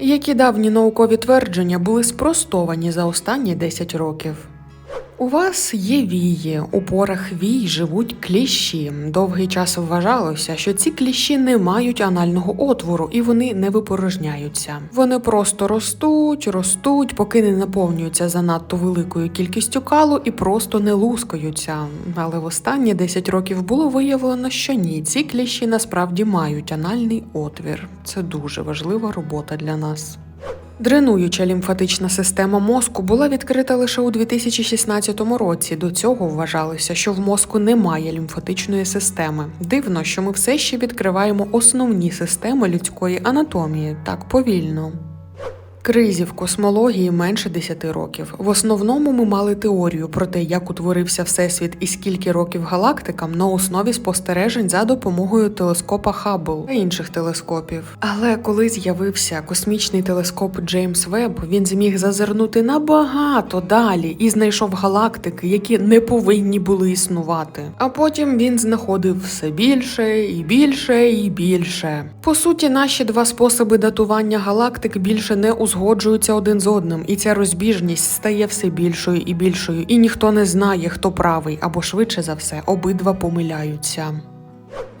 Які давні наукові твердження були спростовані за останні 10 років? У вас є вії, у порах вій живуть кліщі. Довгий час вважалося, що ці кліщі не мають анального отвору і вони не випорожняються. Вони просто ростуть, ростуть, поки не наповнюються занадто великою кількістю калу і просто не лускаються. Але в останні 10 років було виявлено, що ні, ці кліщі насправді мають анальний отвір. Це дуже важлива робота для нас. Дренуюча лімфатична система мозку була відкрита лише у 2016 році. До цього вважалося, що в мозку немає лімфатичної системи. Дивно, що ми все ще відкриваємо основні системи людської анатомії так повільно. Кризі в космології менше 10 років. В основному ми мали теорію про те, як утворився всесвіт і скільки років галактикам на основі спостережень за допомогою телескопа Хаббл та інших телескопів. Але коли з'явився космічний телескоп Джеймс Веб, він зміг зазирнути набагато далі і знайшов галактики, які не повинні були існувати. А потім він знаходив все більше і більше і більше. По суті, наші два способи датування галактик більше не узгоджуються один з одним, і ця розбіжність стає все більшою і більшою, і ніхто не знає, хто правий, або швидше за все, обидва помиляються.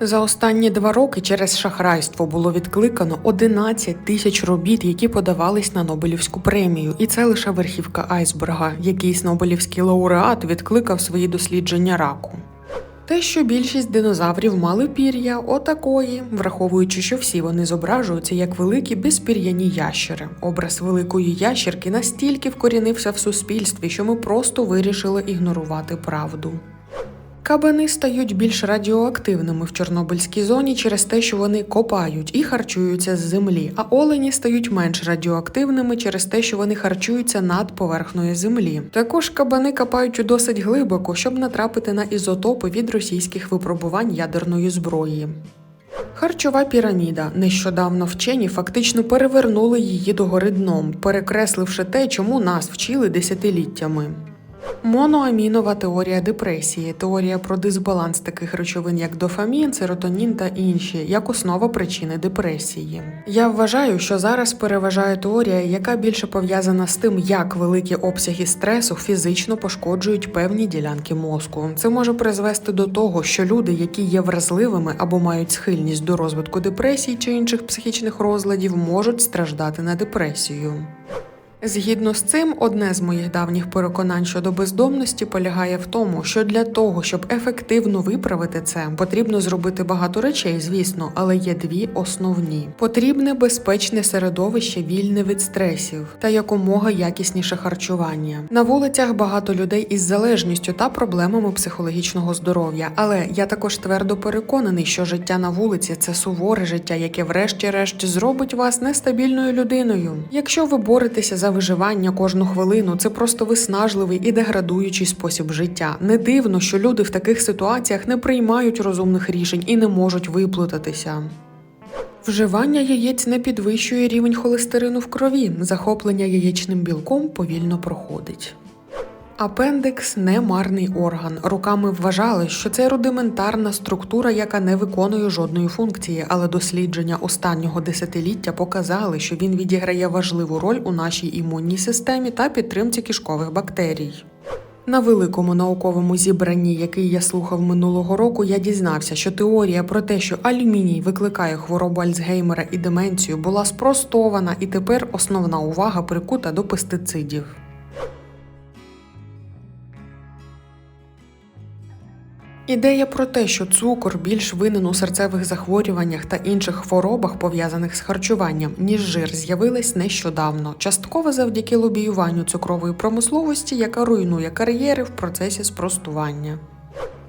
За останні два роки через шахрайство було відкликано 11 тисяч робіт, які подавались на Нобелівську премію, і це лише верхівка айсберга. Якийсь Нобелівський лауреат відкликав свої дослідження раку. Те, що більшість динозаврів мали пір'я, отакої, враховуючи, що всі вони зображуються як великі безпір'яні ящери. Образ великої ящерки настільки вкорінився в суспільстві, що ми просто вирішили ігнорувати правду. Кабани стають більш радіоактивними в Чорнобильській зоні через те, що вони копають і харчуються з землі, а олені стають менш радіоактивними через те, що вони харчуються над поверхнею землі. Також кабани копають досить глибоко, щоб натрапити на ізотопи від російських випробувань ядерної зброї. Харчова піраміда. Нещодавно вчені фактично перевернули її догори дном, перекресливши те, чому нас вчили десятиліттями. Моноамінова теорія депресії, теорія про дисбаланс таких речовин, як дофамін, серотонін та інші, як основа причини депресії. Я вважаю, що зараз переважає теорія, яка більше пов'язана з тим, як великі обсяги стресу фізично пошкоджують певні ділянки мозку. Це може призвести до того, що люди, які є вразливими або мають схильність до розвитку депресії чи інших психічних розладів, можуть страждати на депресію. Згідно з цим, одне з моїх давніх переконань щодо бездомності полягає в тому, що для того, щоб ефективно виправити це, потрібно зробити багато речей, звісно, але є дві основні: потрібне безпечне середовище, вільне від стресів та якомога якісніше харчування. На вулицях багато людей із залежністю та проблемами психологічного здоров'я, але я також твердо переконаний, що життя на вулиці це суворе життя, яке врешті-решт зробить вас нестабільною людиною. Якщо ви боретеся за виживання кожну хвилину, це просто виснажливий і деградуючий спосіб життя. Не дивно, що люди в таких ситуаціях не приймають розумних рішень і не можуть виплутатися. Вживання яєць не підвищує рівень холестерину в крові. Захоплення яєчним білком повільно проходить. Апендикс не марний орган. Руками вважали, що це рудиментарна структура, яка не виконує жодної функції, але дослідження останнього десятиліття показали, що він відіграє важливу роль у нашій імунній системі та підтримці кишкових бактерій. На великому науковому зібранні, який я слухав минулого року, я дізнався, що теорія про те, що алюміній викликає хворобу Альцгеймера і деменцію, була спростована, і тепер основна увага прикута до пестицидів. Ідея про те, що цукор більш винен у серцевих захворюваннях та інших хворобах, пов'язаних з харчуванням, ніж жир, з'явилась нещодавно, частково завдяки лобіюванню цукрової промисловості, яка руйнує кар'єри в процесі спростування.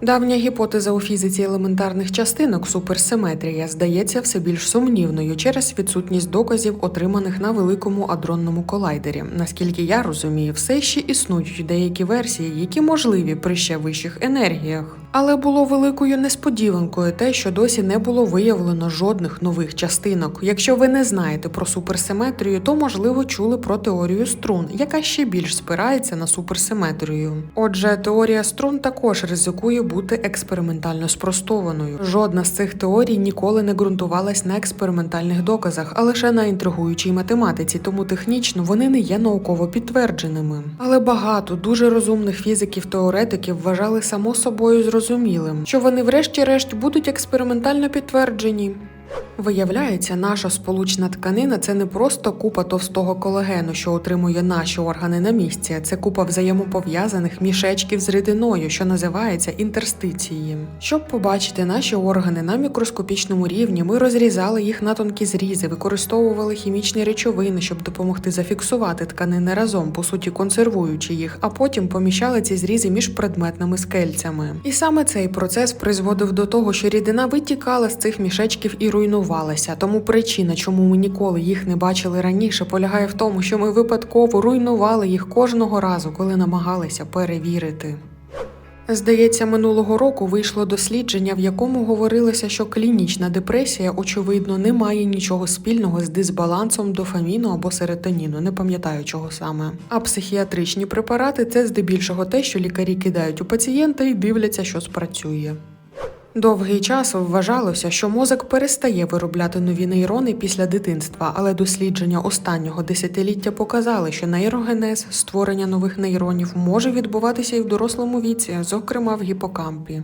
Давня гіпотеза у фізиці елементарних частинок суперсиметрія здається все більш сумнівною через відсутність доказів, отриманих на великому адронному колайдері. Наскільки я розумію, все ще існують деякі версії, які можливі при ще вищих енергіях. Але було великою несподіванкою те, що досі не було виявлено жодних нових частинок. Якщо ви не знаєте про суперсиметрію, то можливо чули про теорію струн, яка ще більш спирається на суперсиметрію. Отже, теорія струн також ризикує бути експериментально спростованою. Жодна з цих теорій ніколи не ґрунтувалась на експериментальних доказах, а лише на інтригуючій математиці, тому технічно вони не є науково підтвердженими. Але багато дуже розумних фізиків-теоретиків вважали само собою зрозумілим, що вони, врешті-решт, будуть експериментально підтверджені. Виявляється, наша сполучна тканина це не просто купа товстого колагену, що утримує наші органи на місці, це купа взаємопов'язаних мішечків з рідиною, що називається інтерстиції. Щоб побачити наші органи на мікроскопічному рівні, ми розрізали їх на тонкі зрізи, використовували хімічні речовини, щоб допомогти зафіксувати тканини разом, по суті консервуючи їх, а потім поміщали ці зрізи між предметними скельцями. І саме цей процес призводив до того, що рідина витікала з цих мішечків і руйнувалася. Тому причина, чому ми ніколи їх не бачили раніше, полягає в тому, що ми випадково руйнували їх кожного разу, коли намагалися перевірити. Здається, минулого року вийшло дослідження, в якому говорилося, що клінічна депресія, очевидно, не має нічого спільного з дисбалансом дофаміну або серотоніну, не пам'ятаю чого саме. А психіатричні препарати це здебільшого те, що лікарі кидають у пацієнта і дивляться, що спрацює. Довгий час вважалося, що мозок перестає виробляти нові нейрони після дитинства, але дослідження останнього десятиліття показали, що нейрогенез, створення нових нейронів, може відбуватися і в дорослому віці, зокрема в гіпокампі.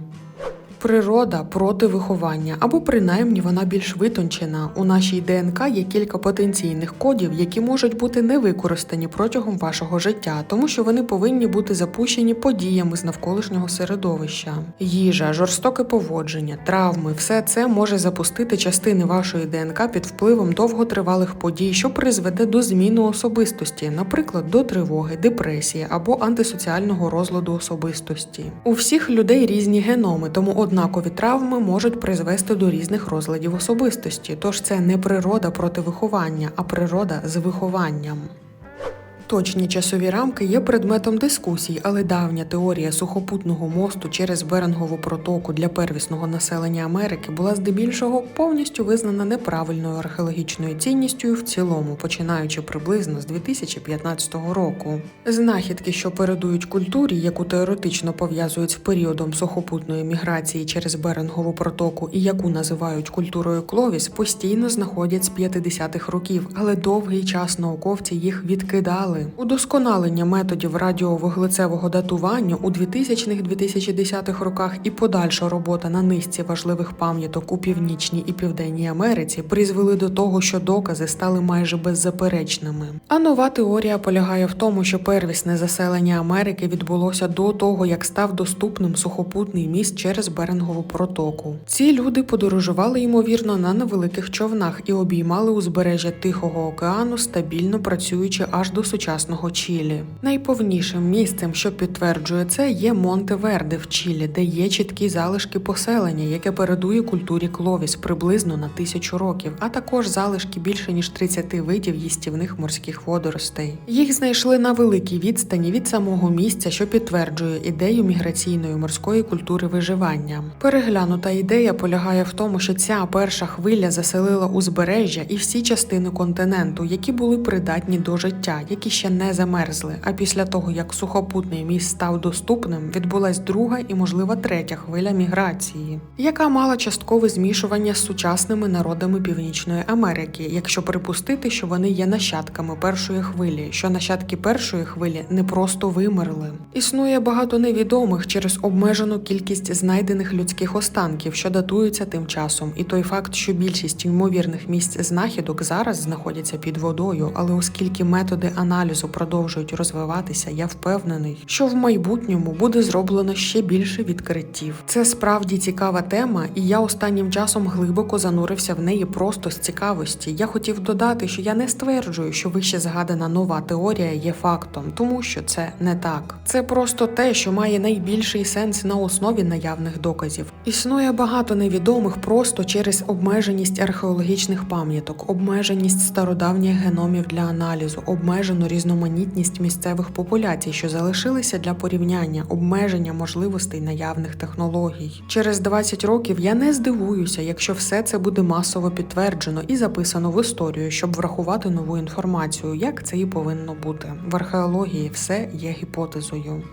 Природа проти виховання, або принаймні вона більш витончена. У нашій ДНК є кілька потенційних кодів, які можуть бути не використані протягом вашого життя, тому що вони повинні бути запущені подіями з навколишнього середовища. Їжа, жорстоке поводження, травми все це може запустити частини вашої ДНК під впливом довготривалих подій, що призведе до зміни особистості, наприклад, до тривоги, депресії або антисоціального розладу особистості. У всіх людей різні геноми, тому однакові травми можуть призвести до різних розладів особистості. Тож це не природа проти виховання, а природа з вихованням. Точні часові рамки є предметом дискусій, але давня теорія сухопутного мосту через Берингову протоку для первісного населення Америки була здебільшого повністю визнана неправильною археологічною цінністю в цілому, починаючи приблизно з 2015 року. Знахідки, що передують культурі, яку теоретично пов'язують з періодом сухопутної міграції через Берингову протоку і яку називають культурою Кловіс, постійно знаходять з 50-х років, але довгий час науковці їх відкидали. Удосконалення методів радіовуглецевого датування у 2000-2010 роках і подальша робота на низці важливих пам'яток у північній і південній Америці призвели до того, що докази стали майже беззаперечними. А нова теорія полягає в тому, що первісне заселення Америки відбулося до того, як став доступним сухопутний міст через Берингову протоку. Ці люди подорожували ймовірно на невеликих човнах і обіймали узбережжя Тихого океану, стабільно працюючи аж до сучасного Чилі. Найповнішим місцем, що підтверджує це, є Монте-Верде в Чилі, де є чіткі залишки поселення, яке передує культурі Кловіс приблизно на тисячу років, а також залишки більше ніж 30 видів їстівних морських водоростей. Їх знайшли на великій відстані від самого місця, що підтверджує ідею міграційної морської культури виживання. Переглянута ідея полягає в тому, що ця перша хвиля заселила узбережжя і всі частини континенту, які були придатні до життя, які ще не замерзли. А після того, як сухопутний міст став доступним, відбулась друга і, можливо, третя хвиля міграції, яка мала часткове змішування з сучасними народами Північної Америки, якщо припустити, що вони є нащадками першої хвилі, що нащадки першої хвилі не просто вимерли. Існує багато невідомих через обмежену кількість знайдених людських останків, що датуються тим часом, і той факт, що більшість ймовірних місць знахідок зараз знаходяться під водою, але оскільки методи аналізу продовжують розвиватися, я впевнений, що в майбутньому буде зроблено ще більше відкриттів. Це справді цікава тема, і я останнім часом глибоко занурився в неї просто з цікавості. Я хотів додати, що я не стверджую, що вище згадана нова теорія є фактом, тому що це не так. Це просто те, що має найбільший сенс на основі наявних доказів. Існує багато невідомих просто через обмеженість археологічних пам'яток, обмеженість стародавніх геномів для аналізу, обмежену різноманітність місцевих популяцій, що залишилися для порівняння, обмеження можливостей наявних технологій. Через 20 років я не здивуюся, якщо все це буде масово підтверджено і записано в історію, щоб врахувати нову інформацію, як це і повинно бути. В археології все є гіпотезою.